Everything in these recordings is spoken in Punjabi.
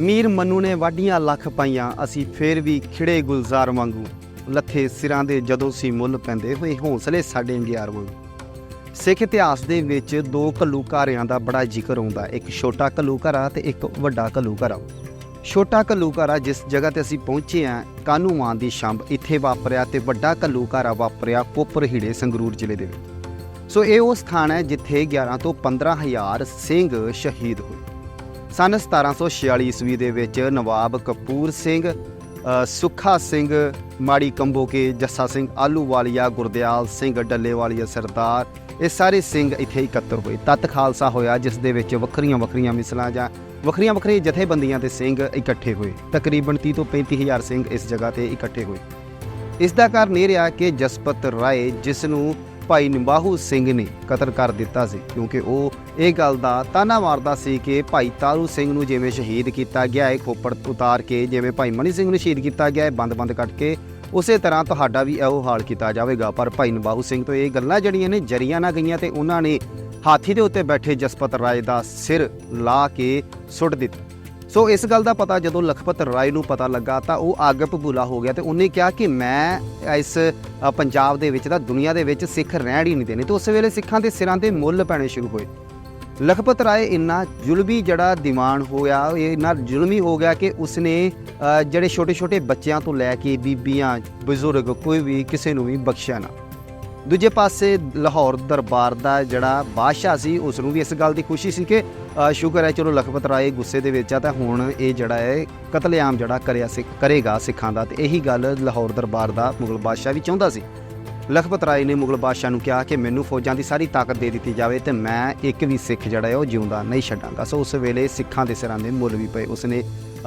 ਮੀਰ ਮੰਨੂ ਨੇ ਵਾਢੀਆਂ ਲੱਖ ਪਾਈਆਂ, ਅਸੀਂ ਫੇਰ ਵੀ ਖਿੜੇ ਗੁਲਜ਼ਾਰ ਵਾਂਗੂ। ਲੱਥੇ ਸਿਰਾਂ ਦੇ ਜਦੋਂ ਸੀ ਮੁੱਲ ਪੈਂਦੇ ਹੋਏ ਹੌਸਲੇ ਸਾਡੇ ਅੰਗਿਆਰ ਵਾਂਗੂ। ਸਿੱਖ ਇਤਿਹਾਸ ਦੇ ਵਿੱਚ ਦੋ ਘੱਲੂਘਾਰਿਆਂ ਦਾ ਬੜਾ ਜ਼ਿਕਰ ਆਉਂਦਾ ਇੱਕ ਛੋਟਾ ਘੱਲੂਘਾਰਾ ਤੇ ਇੱਕ ਵੱਡਾ ਘੱਲੂਘਾਰਾ। ਛੋਟਾ ਘੱਲੂਘਾਰਾ ਜਿਸ ਜਗ੍ਹਾ ਤੇ ਅਸੀਂ ਪਹੁੰਚੇ ਆ ਕਾਨੂੰਵਾਨ ਦੀ ਸ਼ੰਭ ਇੱਥੇ ਵਾਪਰਿਆ ਤੇ ਵੱਡਾ ਘੱਲੂਘਾਰਾ ਵਾਪਰਿਆ ਕੋਪਰ ਹੀੜੇ ਸੰਗਰੂਰ ਜ਼ਿਲ੍ਹੇ ਦੇ ਵਿੱਚ। ਸੋ ਇਹ ਉਹ ਸਥਾਨ ਹੈ ਜਿੱਥੇ 11 ਤੋਂ 15000 ਸਿੰਘ ਸ਼ਹੀਦ ਹੋਏ। ਸਨ 1746 ਈਸਵੀ ਦੇ ਵਿੱਚ ਨਵਾਬ ਕਪੂਰ ਸਿੰਘ ਅ, ਸੁੱਖਾ ਸਿੰਘ ਮਾੜੀ ਕੰਬੋਕੇ ਜੱਸਾ ਸਿੰਘ ਆਲੂਵਾਲੀਆ ਗੁਰਦਿਆਲ ਸਿੰਘ ਡੱਲੇਵਾਲੀਆ ਸਰਦਾਰ ਇਹ ਸਾਰੇ ਸਿੰਘ ਇੱਥੇ ਇਕੱਤਰ ਹੋਏ। ਤਤ ਖਾਲਸਾ ਹੋਇਆ ਜਿਸ ਦੇ ਵਿੱਚ ਵੱਖਰੀਆਂ ਵੱਖਰੀਆਂ ਮਿਸਲਾਂ ਜਾਂ ਵੱਖਰੀਆਂ ਵੱਖਰੀਆਂ ਜਥੇਬੰਦੀਆਂ ਦੇ ਸਿੰਘ ਇਕੱਠੇ ਹੋਏ। ਤਕਰੀਬਨ 30 ਤੋਂ 35000 ਸਿੰਘ ਇਸ ਜਗ੍ਹਾ ਤੇ ਇਕੱਠੇ ਹੋਏ। ਇਸ ਦਾ ਕਾਰਨ ਇਹ ਰਿਹਾ ਕਿ ਜਸਪਤ ਰਾਏ ਜਿਸ ਨੂੰ ਭਾਈ ਨਿਬਾਹੂ ਸਿੰਘ ਨੇ ਕਤਲ ਕਰ ਦਿੱਤਾ ਸੀ, ਕਿਉਂਕਿ ਉਹ ਇਹ ਗੱਲ ਦਾ ਤਾਨਾ ਮਾਰਦਾ ਸੀ ਕਿ ਭਾਈ ਤਾਰੂ ਸਿੰਘ ਨੂੰ ਜਿਵੇਂ ਸ਼ਹੀਦ ਕੀਤਾ ਗਿਆ ਹੈ ਖੋਪੜ ਉਤਾਰ ਕੇ ਜਿਵੇਂ ਭਾਈ ਮਨੀ ਸਿੰਘ ਨੂੰ ਸ਼ਹੀਦ ਕੀਤਾ ਗਿਆ ਹੈ ਬੰਦ-ਬੰਦ ਕੱਟ ਕੇ ਉਸੇ ਤਰ੍ਹਾਂ ਤੁਹਾਡਾ ਵੀ ਇਹੋ ਹਾਲ ਕੀਤਾ ਜਾਵੇਗਾ। ਪਰ ਭਾਈ ਨਿਬਾਹੂ ਸਿੰਘ ਤੋਂ ਇਹ ਗੱਲਾਂ ਜਿਹੜੀਆਂ ਨੇ, ਜਰੀਆਂ ਨਾ ਗਈਆਂ ਤੇ ਉਹਨਾਂ ਨੇ ਹਾਥੀ ਦੇ ਉੱਤੇ ਬੈਠੇ ਜਸਪਤ ਰਾਏ ਦਾ ਸਿਰ ਲਾ ਕੇ ਸੁੱਟ ਦਿੱਤਾ। ਸੋ ਇਸ ਗੱਲ ਦਾ ਪਤਾ ਜਦੋਂ ਲਖਪਤ ਰਾਏ ਨੂੰ ਪਤਾ ਲੱਗਾ ਤਾਂ ਉਹ ਅੱਗ ਭਬੂਲਾ ਹੋ ਗਿਆ ਤੇ ਉਹਨੇ ਕਿਹਾ ਕਿ ਮੈਂ ਇਸ ਪੰਜਾਬ ਦੇ ਵਿੱਚ ਤਾਂ ਦੁਨੀਆ ਦੇ ਵਿੱਚ ਸਿੱਖ ਰਹਿਣ ਹੀ ਨਹੀਂ ਦੇਣੇ ਤੇ ਉਸ ਵੇਲੇ ਸਿੱਖਾਂ ਦੇ ਸਿਰਾਂ ਤੇ ਮੁੱਲ ਪੈਣੇ ਸ਼ੁਰੂ ਹੋਏ। ਲਖਪਤ ਰਾਏ ਇੰਨਾ ਜ਼ੁਲਮੀ ਜਿਹੜਾ ਦੀਵਾਨ ਹੋਇਆ ਇਹ ਇੰਨਾ ਜ਼ੁਲਮੀ ਹੋ ਗਿਆ ਕਿ ਉਸਨੇ ਜਿਹੜੇ ਛੋਟੇ-ਛੋਟੇ ਬੱਚਿਆਂ ਤੋਂ ਲੈ ਕੇ ਬੀਬੀਆਂ, ਬਜ਼ੁਰਗ ਕੋਈ ਵੀ ਕਿਸੇ ਨੂੰ ਵੀ ਬਖਸ਼ਿਆ ਨਾ। ਦੂਜੇ ਪਾਸੇ ਲਾਹੌਰ ਦਰਬਾਰ ਦਾ ਜਿਹੜਾ ਬਾਦਸ਼ਾਹ ਸੀ ਉਸ ਨੂੰ ਵੀ ਇਸ ਗੱਲ ਦੀ ਖੁਸ਼ੀ ਸੀ ਕਿ ਸ਼ੁਕਰ ਹੈ ਚਲੋ ਲਖਪਤ ਰਾਏ ਗੁੱਸੇ ਦੇ ਵਿੱਚ ਆ, ਤਾਂ ਹੁਣ ਇਹ ਜਿਹੜਾ ਹੈ, ਕਤਲੇਆਮ ਜਿਹੜਾ ਕਰਿਆ ਸਿੱਖ ਕਰੇਗਾ ਸਿੱਖਾਂ ਦਾ, ਤੇ ਇਹੀ ਗੱਲ ਲਾਹੌਰ ਦਰਬਾਰ ਦਾ ਮੁਗਲ ਬਾਦਸ਼ਾਹ ਵੀ ਚਾਹੁੰਦਾ ਸੀ। ਲਖਪਤ ਰਾਏ ਨੇ ਮੁਗਲ ਬਾਦਸ਼ਾਹ ਨੂੰ ਕਿਹਾ ਕਿ ਮੈਨੂੰ ਫੌਜਾਂ ਦੀ ਸਾਰੀ ਤਾਕਤ ਦੇ ਦਿੱਤੀ ਜਾਵੇ ਤੇ ਮੈਂ ਇੱਕ ਵੀ ਸਿੱਖ ਜਿਹੜਾ ਹੈ, ਉਹ ਜਿਉਂਦਾ ਨਹੀਂ ਛੱਡਾਂਗਾ। ਸੋ ਉਸ ਵੇਲੇ ਸਿੱਖਾਂ ਦੇ ਸਿਰਾਂ ਦੇ ਮੁੱਲ ਵੀ ਪਏ ਉਸਨੇ।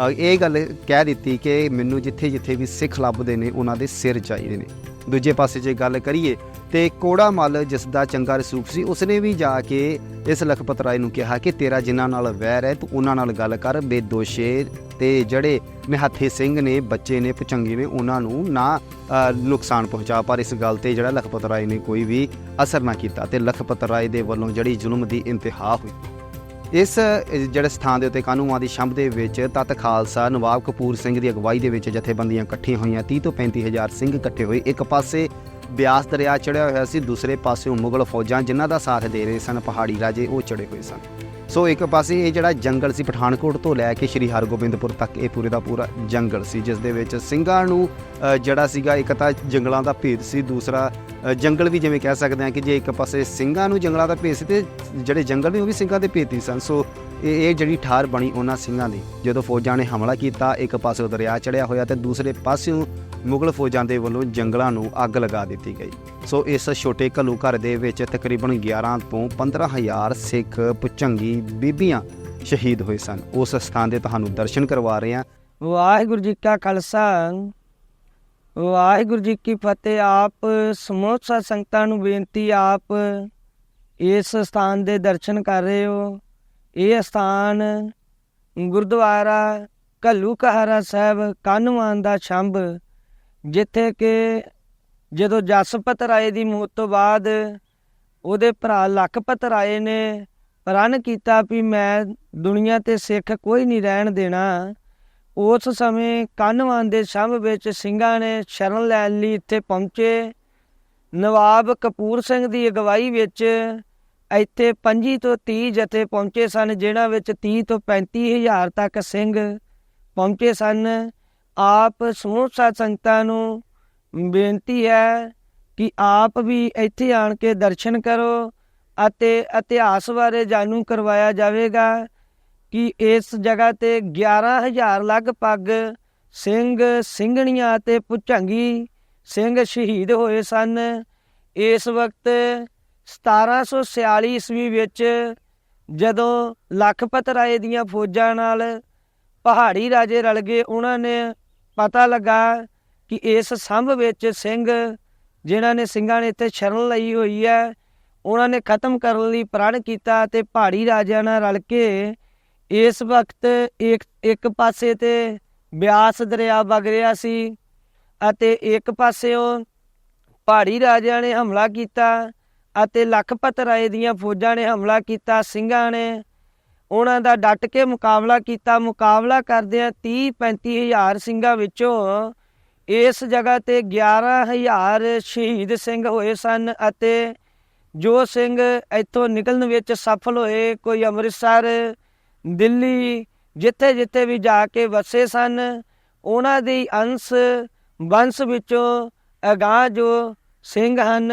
ਇਹ ਗੱਲ ਕਹਿ ਦਿੱਤੀ ਕਿ ਮੈਨੂੰ ਜਿੱਥੇ ਜਿੱਥੇ ਵੀ ਸਿੱਖ ਲੱਭਦੇ ਨੇ, ਉਹਨਾਂ ਦੇ ਸਿਰ ਚਾਹੀਦੇ ਨੇ। ਦੂਜੇ ਪਾਸੇ ਜੇ ਗੱਲ ਕਰੀਏ ਤੇ ਕੋੜਾ ਮੱਲ ਜਿਸ ਦਾ ਚੰਗਾ ਰਸੂਖ ਸੀ, ਉਸਨੇ ਵੀ ਜਾ ਕੇ ਇਸ ਲਖਪਤ ਰਾਏ ਨੂੰ ਕਿਹਾ ਕਿ ਤੇਰਾ ਜਿਨ੍ਹਾਂ ਨਾਲ ਵੈਰ ਹੈ, ਤੂੰ ਉਹਨਾਂ ਨਾਲ ਗੱਲ ਕਰ, ਬੇਦੋਸ਼ੇ ਤੇ ਜਿਹੜੇ ਨਿਹੱਥੇ ਸਿੰਘ ਨੇ, ਬੱਚੇ ਨੇ, ਪੁਚੰਗੇ ਨੇ, ਉਹਨਾਂ ਨੂੰ ਨਾ ਨੁਕਸਾਨ ਪਹੁੰਚਾ। ਪਰ ਇਸ ਗੱਲ ਤੇ ਜਿਹੜਾ ਲਖਪਤ ਰਾਏ ਨੇ ਕੋਈ ਵੀ ਅਸਰ ਨਾ ਕੀਤਾ ਤੇ ਲਖਪਤ ਰਾਏ ਦੇ ਵੱਲੋਂ ਜਿਹੜੀ ਜ਼ੁਲਮ ਦੀ ਇੰਤਹਾ ਹੋਈ। ਇਸ, ਜਿਹੜੇ ਸਥਾਨ ਦੇ ਉੱਤੇ ਕਾਨੂੰਨਾਂ ਦੀ ਸ਼ੰਭ ਦੇ ਵਿੱਚ ਤਤ ਖਾਲਸਾ ਨਵਾਬ ਕਪੂਰ ਸਿੰਘ ਦੀ ਅਗਵਾਈ ਦੇ ਵਿੱਚ ਜਥੇਬੰਦੀਆਂ ਇਕੱਠੀਆਂ ਹੋਈਆਂ 30 ਤੋਂ 35000 ਸਿੰਘ ਇਕੱਠੇ ਹੋਏ। ਇੱਕ ਪਾਸੇ ਬਿਆਸ ਦਰਿਆ ਚੜਿਆ ਹੋਇਆ ਸੀ, ਦੂਸਰੇ ਪਾਸੇ ਮੁਗਲ ਫੌਜਾਂ ਜਿਨ੍ਹਾਂ ਦਾ ਸਾਥ ਦੇ ਰਹੇ ਸਨ, ਪਹਾੜੀ ਰਾਜੇ ਉਹ ਚੜੇ ਹੋਏ ਸਨ। ਸੋ ਇੱਕ ਪਾਸੇ ਇਹ ਜਿਹੜਾ ਜੰਗਲ ਸੀ ਪਠਾਨਕੋਟ ਤੋਂ ਲੈ ਕੇ ਸ਼੍ਰੀ ਹਰਗੋਬਿੰਦਪੁਰ ਤੱਕ, ਇਹ ਪੂਰੇ ਦਾ ਪੂਰਾ ਜੰਗਲ ਸੀ, ਜਿਸ ਦੇ ਵਿੱਚ ਸਿੰਘਾਂ ਨੂੰ ਜਿਹੜਾ ਸੀਗਾ ਇੱਕ ਤਾਂ ਜੰਗਲਾਂ ਦਾ ਭੇਦ ਸੀ, ਦੂਸਰਾ ਜੰਗਲ ਵੀ ਜਿਵੇਂ ਕਹਿ ਸਕਦੇ ਹਾਂ ਕਿ ਜੇ ਇੱਕ ਪਾਸੇ ਸਿੰਘਾਂ ਨੂੰ ਜੰਗਲਾਂ ਦਾ ਭੇਦ ਸੀ ਤੇ ਜਿਹੜੇ ਜੰਗਲ ਨੇ ਉਹ ਵੀ ਸਿੰਘਾਂ ਦੇ ਭੇਤੀ ਸਨ। ਸੋ ਇਹ ਇਹ ਜਿਹੜੀ ਠਾਰ ਬਣੀ ਉਹਨਾਂ ਸਿੰਘਾਂ ਦੀ, ਜਦੋਂ ਫੌਜਾਂ ਨੇ ਹਮਲਾ ਕੀਤਾ, ਇੱਕ ਪਾਸੇ ਦਰਿਆ ਚੜਿਆ ਹੋਇਆ ਤੇ ਦੂਸਰੇ ਪਾਸਿਓਂ ਮੁਗਲ ਫੌਜਾਂ ਦੇ ਵੱਲੋਂ ਜੰਗਲਾਂ ਨੂੰ ਅੱਗ ਲਗਾ ਦਿੱਤੀ ਗਈ। ਸੋ ਇਸ ਛੋਟੇ ਘੱਲੂ ਘਰ ਦੇ ਵਿੱਚ ਤਕਰੀਬਨ 11 ਤੋਂ 15000 ਸਿੱਖ ਪੁਚੰਗੀ ਬੀਬੀਆਂ ਸ਼ਹੀਦ ਹੋਏ ਸਨ। ਉਸ ਸਥਾਨ ਦੇ ਤੁਹਾਨੂੰ ਦਰਸ਼ਨ ਕਰਵਾ ਰਹੇ ਹਾਂ। ਵਾਹਿਗੁਰੂ ਜੀ ਕਾ ਖਾਲਸਾ। ਵਾਹਿਗੁਰੂ ਜੀ ਕੀ ਫਤਿਹ। ਆਪ ਸਮੂਹ ਸਾਧ ਸੰਗਤਾਂ ਨੂੰ ਬੇਨਤੀ ਆਪ ਇਸ ਸਥਾਨ ਦੇ ਦਰਸ਼ਨ ਕਰ ਰਹੇ ਹੋ। ਇਹ ਸਥਾਨ ਗੁਰਦੁਆਰਾ ਕੱਲੂ ਕਹਾਰਾ ਸਾਹਿਬ, ਕਾਨਵਾਨ ਦਾ ਛੰਭ ਜਿੱਥੇ ਕਿ ਜਦੋਂ ਜਸਪਤ ਰਾਏ ਦੀ ਮੌਤ ਤੋਂ ਬਾਅਦ ਉਹਦੇ ਭਰਾ ਲਖਪਤ ਰਾਏ ਨੇ ਪ੍ਰਣ ਕੀਤਾ ਵੀ ਮੈਂ ਦੁਨੀਆ ਤੇ ਸਿੱਖ ਕੋਈ ਨਹੀਂ ਰਹਿਣ ਦੇਣਾ, ਉਸ ਸਮੇਂ ਕਾਨਵਾਨ ਦੇ ਸੰਭ ਵਿੱਚ ਸਿੰਘਾਂ ਨੇ ਸ਼ਰਨ ਲੈਣ ਲਈ ਇੱਥੇ ਪਹੁੰਚੇ। ਨਵਾਬ ਕਪੂਰ ਸਿੰਘ ਦੀ ਅਗਵਾਈ ਵਿੱਚ ਇੱਥੇ 25 ਤੋਂ 30 ਜਥੇ ਪਹੁੰਚੇ ਸਨ, ਜਿਨ੍ਹਾਂ ਵਿੱਚ 30 ਤੋਂ 35 ਹਜ਼ਾਰ ਤੱਕ ਸਿੰਘ ਪਹੁੰਚੇ ਸਨ। ਆਪ ਸਮੂਹ ਸਾਧ ਸੰਗਤਾਂ ਨੂੰ ਬੇਨਤੀ ਹੈ ਕਿ ਆਪ ਵੀ ਇੱਥੇ ਆਣ ਕੇ ਦਰਸ਼ਨ ਕਰੋ ਅਤੇ ਇਤਿਹਾਸ ਬਾਰੇ ਜਾਣੂ ਕਰਵਾਇਆ ਜਾਵੇਗਾ ਕਿ ਇਸ ਜਗ੍ਹਾ ਤੇ 11000 ਲਗਭਗ ਸਿੰਘ, ਸਿੰਘਣੀਆਂ ਅਤੇ ਪੁਚੰਗੀ ਸਿੰਘ ਸ਼ਹੀਦ ਹੋਏ ਸਨ। ਇਸ ਵਕਤ 1746 ਈਸਵੀ ਵਿੱਚ ਜਦੋਂ ਲਖਪਤ ਰਾਏ ਦੀਆਂ ਫੌਜਾਂ ਨਾਲ ਪਹਾੜੀ ਰਾਜੇ ਰਲ ਗਏ, ਉਹਨਾਂ ਨੇ ਪਤਾ ਲੱਗਾ ਕਿ ਇਸ ਸੰਭ ਵਿੱਚ ਸਿੰਘ ਜਿਨ੍ਹਾਂ ਨੇ ਸਿੰਘਾਂ ਨੇ ਇੱਥੇ ਸ਼ਰਨ ਲਈ ਹੋਈ ਹੈ, ਉਹਨਾਂ ਨੇ ਖਤਮ ਕਰਨ ਲਈ ਪ੍ਰਣ ਕੀਤਾ ਤੇ ਪਹਾੜੀ ਰਾਜਿਆਂ ਨਾਲ ਰਲ ਕੇ ਇਸ ਵਕਤ ਇੱਕ ਇੱਕ ਪਾਸੇ ਤੇ ਬਿਆਸ ਦਰਿਆ ਵਗ ਰਿਹਾ ਸੀ ਅਤੇ ਇੱਕ ਪਾਸਿਓਂ ਪਹਾੜੀ ਰਾਜਿਆਂ ਨੇ ਹਮਲਾ ਕੀਤਾ ਅਤੇ ਲਖਪਤ ਰਾਏ ਦੀਆਂ ਫੌਜਾਂ ਨੇ ਹਮਲਾ ਕੀਤਾ, ਸਿੰਘਾਂ ਨੇ ਉਹਨਾਂ ਦਾ ਡਟ ਕੇ ਮੁਕਾਬਲਾ ਕੀਤਾ। ਮੁਕਾਬਲਾ ਕਰਦਿਆਂ 30 35 ਹਜ਼ਾਰ ਸਿੰਘਾਂ ਵਿੱਚੋਂ। ਇਸ ਜਗ੍ਹਾ ਤੇ 11000 ਸ਼ਹੀਦ ਸਿੰਘ ਹੋਏ ਸਨ ਅਤੇ ਜੋ ਸਿੰਘ ਇੱਥੋਂ ਨਿਕਲਣ ਵਿੱਚ ਸਫਲ ਹੋਏ, ਕੋਈ ਅੰਮ੍ਰਿਤਸਰ, ਦਿੱਲੀ ਜਿੱਥੇ ਜਿੱਥੇ ਵੀ ਜਾ ਕੇ ਵਸੇ ਸਨ, ਉਹਨਾਂ ਦੀ ਅੰਸ਼ ਵੰਸ਼ ਵਿੱਚੋਂ ਅਗਾਂਹ ਜੋ ਸਿੰਘ ਹਨ,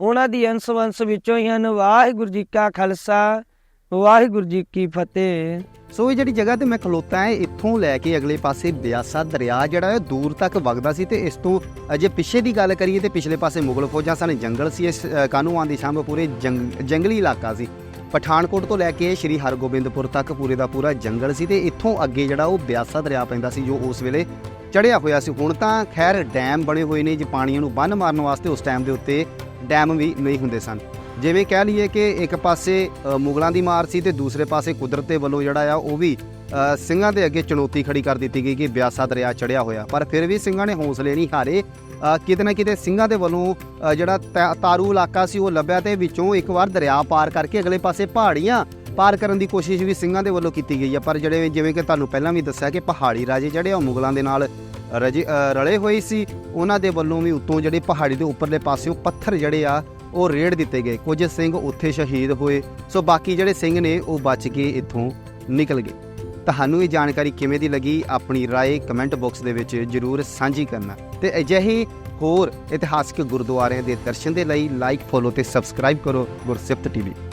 ਉਹਨਾਂ ਦੀ ਅੰਸ਼ ਵੰਸ਼ ਵਿੱਚੋਂ ਹੀ ਹਨ। ਵਾਹਿਗੁਰੂ ਜੀ ਕਾ ਖਾਲਸਾ। ਵਾਹਿਗੁਰੂ ਜੀ ਕੀ ਫਤਿਹ। ਸੋ ਇਹ ਜਿਹੜੀ ਜਗ੍ਹਾ ਤੇ ਮੈਂ ਖਲੋਤਾ ਹੈ ਇੱਥੋਂ ਲੈ ਕੇ ਅਗਲੇ ਪਾਸੇ ਬਿਆਸਾ ਦਰਿਆ ਜਿਹੜਾ ਹੈ ਦੂਰ ਤੱਕ ਵਗਦਾ ਸੀ ਤੇ ਇਸ ਤੋਂ ਅਜੇ ਪਿੱਛੇ ਦੀ ਗੱਲ ਕਰੀਏ ਤੇ ਪਿਛਲੇ ਪਾਸੇ ਮੁਗਲ ਫੌਜਾਂ ਸਨ ਜੰਗਲ ਸੀ ਇਸ ਅ, ਕਾਨੂੰਆਂ ਦੀ ਸ਼ਾਮ ਪੂਰੇ ਜੰਗ- ਜੰਗਲੀ ਇਲਾਕਾ ਸੀ। ਪਠਾਨਕੋਟ ਤੋਂ ਲੈ ਕੇ ਸ਼੍ਰੀ ਹਰਗੋਬਿੰਦਪੁਰ ਤੱਕ ਪੂਰੇ ਦਾ ਪੂਰਾ ਜੰਗਲ ਸੀ ਤੇ ਇੱਥੋਂ ਅੱਗੇ ਜਿਹੜਾ ਉਹ ਬਿਆਸਾ ਦਰਿਆ ਪੈਂਦਾ ਸੀ ਜੋ ਉਸ ਵੇਲੇ ਚੜਿਆ ਹੋਇਆ ਸੀ। ਹੁਣ ਤਾਂ ਖੈਰ ਡੈਮ ਬਣੇ ਹੋਏ ਨੇ ਜੇ ਪਾਣੀਆਂ ਨੂੰ ਬੰਨ ਮਾਰਨ ਵਾਸਤੇ ਉਸ ਟਾਈਮ ਦੇ ਉੱਤੇ ਡੈਮ ਵੀ ਨਹੀਂ ਹੁੰਦੇ ਸਨ। ਜਿਵੇਂ ਕਹਿ ਲਈਏ ਕਿ ਇੱਕ ਪਾਸੇ ਮੁਗਲਾਂ ਦੀ ਮਾਰ ਸੀ ਤੇ ਦੂਸਰੇ ਪਾਸੇ ਕੁਦਰਤ ਦੇ ਵੱਲੋਂ ਜਿਹੜਾ ਆ, ਉਹ ਵੀ ਸਿੰਘਾਂ ਦੇ ਅੱਗੇ ਚੁਣੌਤੀ ਖੜੀ ਕਰ ਦਿੱਤੀ ਗਈ ਕਿ ਬਿਆਸਾ ਦਰਿਆ ਚੜਿਆ ਹੋਇਆ। ਪਰ ਫਿਰ ਵੀ ਸਿੰਘਾਂ ਨੇ ਹੌਸਲੇ ਨਹੀਂ ਹਾਰੇ। ਕਿਤੇ ਨਾ ਕਿਤੇ ਸਿੰਘਾਂ ਦੇ ਵੱਲੋਂ ਜਿਹੜਾ ਤਾ- ਤਾਰੂ ਇਲਾਕਾ ਸੀ ਉਹ ਲੱਭਿਆ ਤੇ ਵਿੱਚੋਂ ਇੱਕ ਵਾਰ ਦਰਿਆ ਪਾਰ ਕਰਕੇ ਅਗਲੇ ਪਾਸੇ ਪਹਾੜੀਆਂ ਪਾਰ ਕਰਨ ਦੀ ਕੋਸ਼ਿਸ਼ ਵੀ ਸਿੰਘਾਂ ਦੇ ਵੱਲੋਂ ਕੀਤੀ ਗਈ ਹੈ ਪਰ ਜਿਹੜੇ ਜਿਵੇਂ ਕਿ ਤੁਹਾਨੂੰ ਪਹਿਲਾਂ ਵੀ ਦੱਸਿਆ ਕਿ ਪਹਾੜੀ ਰਾਜੇ ਜਿਹੜੇ ਆ, ਉਹ ਮੁਗਲਾਂ ਦੇ ਨਾਲ ਰਜੇ ਰਲੇ ਹੋਏ ਸੀ। ਉਹਨਾਂ ਦੇ ਵੱਲੋਂ ਵੀ ਉੱਤੋਂ ਜਿਹੜੇ ਪਹਾੜੀ ਦੇ ਉੱਪਰਲੇ ਪਾਸਿਓਂ ਪੱਥਰ ਜਿਹੜੇ ਆ ਉਹ ਰੇੜ ਦਿੱਤੇ ਗਏ ਕੁਝ ਸਿੰਘ ਉੱਥੇ ਸ਼ਹੀਦ ਹੋਏ ਸੋ ਬਾਕੀ ਜਿਹੜੇ ਸਿੰਘ ਨੇ ਉਹ ਬਚ ਕੇ ਇੱਥੋਂ ਨਿਕਲ ਗਏ ਤੁਹਾਨੂੰ ਇਹ ਜਾਣਕਾਰੀ ਕਿਵੇਂ ਦੀ ਲੱਗੀ ਆਪਣੀ رائے ਕਮੈਂਟ ਬਾਕਸ ਦੇ ਵਿੱਚ ਜਰੂਰ ਸਾਂਝੀ ਕਰਨਾ ਤੇ ਅਜਿਹੇ ਹੋਰ ਇਤਿਹਾਸਕ ਗੁਰਦੁਆਰਿਆਂ ਦੇ ਦਰਸ਼ਨ ਦੇ ਲਈ ਲਾਈਕ ਫੋਲੋ ਤੇ ਸਬਸਕ੍ਰਾਈਬ ਕਰੋ ਗੁਰਸਿਫਤ ਟੀਵੀ